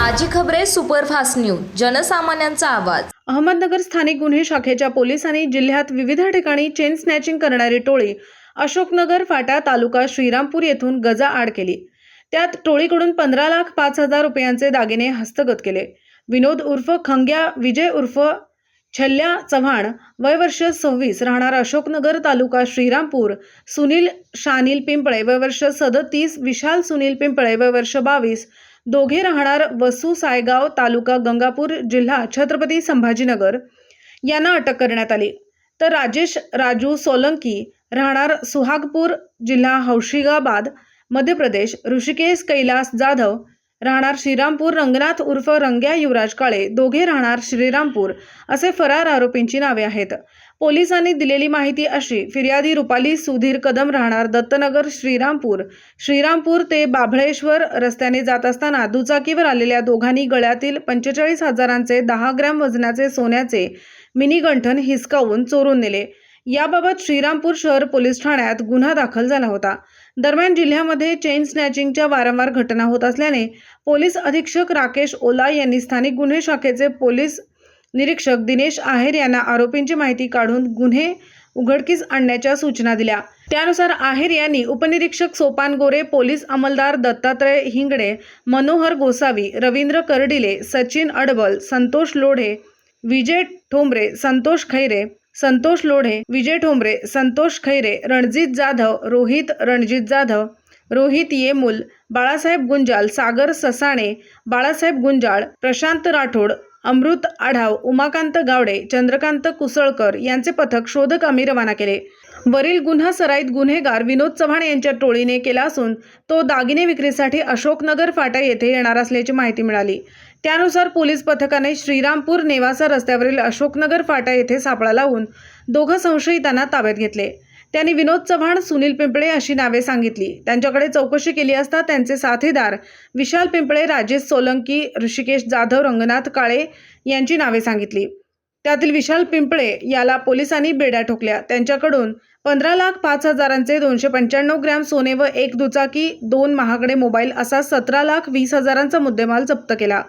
ताजी खबरे superfast news जनसामान्यांचा आवाज. अहमदनगर स्थानिक गुन्हे शाखेच्या पोलिसांनी जिल्ह्यात विविध ठिकाणी चेन स्नॅचिंग करणारी टोळी अशोकनगर फाटा तालुका श्रीरामपूर येथून गजा आड केली. त्यात टोळीकडून पंधरा लाख पाच हजार रुपयांचे दागिने हस्तगत केले. विनोद उर्फ खंग्या विजय उर्फ छल्ल्या चव्हाण वय वर्ष सव्वीस राहणार अशोकनगर तालुका श्रीरामपूर सुनील शानिल पिंपळे वय वर्ष सदतीस विशाल सुनील पिंपळे वय वर्ष बावीस दोघे राहणार वसू सायगाव तालुका गंगापूर जिल्हा छत्रपती संभाजीनगर. यांना अटक करण्यात आली. तर राजेश राजू सोलंकी राहणार सुहागपूर जिल्हा हौशिगाबाद मध्य प्रदेश ऋषिकेश कैलास जाधव राहणार श्रीरामपूर रंगनाथ उर्फ रंग्या युवराज काळे. दोघे राहणार श्रीरामपूर असे फरार आरोपींची नावे आहेत. पोलिसांनी दिलेली माहिती अशी फिर्यादी रुपाली सुधीर कदम राहणार दत्तनगर श्रीरामपूर. श्रीरामपूर ते बाभळेश्वर रस्त्याने जात असताना दुचाकीवर आलेल्या दोघांनी गळ्यातील पंचेचाळीस हजारांचे दहा ग्रॅम वजनाचे सोन्याचे मिनी गंठन हिसकावून चोरून नेले. याबाबत श्रीरामपूर शहर पोलीस ठाण्यात गुन्हा दाखल झाला होता. दरम्यान जिल्ह्यामध्ये चेन स्नॅचिंगच्या वारंवार घटना होत असल्याने पोलीस अधीक्षक राकेश ओला यांनी स्थानिक गुन्हे शाखेचे पोलीस निरीक्षक दिनेश आहेर यांना आरोपींची माहिती काढून गुन्हे उघडकीस आणण्याच्या सूचना दिल्या. त्यानुसार आहेर यांनी उपनिरीक्षक सोपान गोरे पोलीस अंमलदार दत्तात्रय हिंगडे मनोहर गोसावी रवींद्र कर्डिले सचिन अडबल संतोष लोढे विजय ठोंबरे संतोष खैरे संतोष लोढे विजय ठोंबरे संतोष खैरे रणजित जाधव रोहित रणजित जाधव रोहित येमुल बाळासाहेब गुंजाल सागर ससाणे बाळासाहेब गुंजाळ प्रशांत राठोड अमृत आढाव उमाकांत गावडे चंद्रकांत कुसळकर यांचे पथक शोधकामी रवाना केले. वरील गुन्हा सराईत गुन्हेगार विनोद चव्हाण यांच्या टोळीने केला असून तो दागिने विक्रीसाठी अशोकनगर फाटा येथे येणार असल्याची माहिती मिळाली. त्यानुसार पोलीस पथकाने श्रीरामपूर नेवासा रस्त्यावरील अशोकनगर फाटा येथे सापळा लावून दोघं संशयितांना ताब्यात घेतले. त्यांनी विनोद चव्हाण सुनील पिंपळे अशी नावे सांगितली. त्यांच्याकडे चौकशी केली असता त्यांचे साथीदार विशाल पिंपळे राजेश सोलंकी ऋषिकेश जाधव रंगनाथ काळे यांची नावे सांगितली. त्यातील विशाल पिंपळे याला पोलिसांनी बेड्या ठोकल्या. त्यांच्याकडून पंधरा लाख पाच हजारांचे दोनशे पंच्याण्णव ग्रॅम सोने व एक दुचाकी दोन महागडे मोबाईल असा सतरा लाख वीस हजारांचा मुद्देमाल जप्त केला.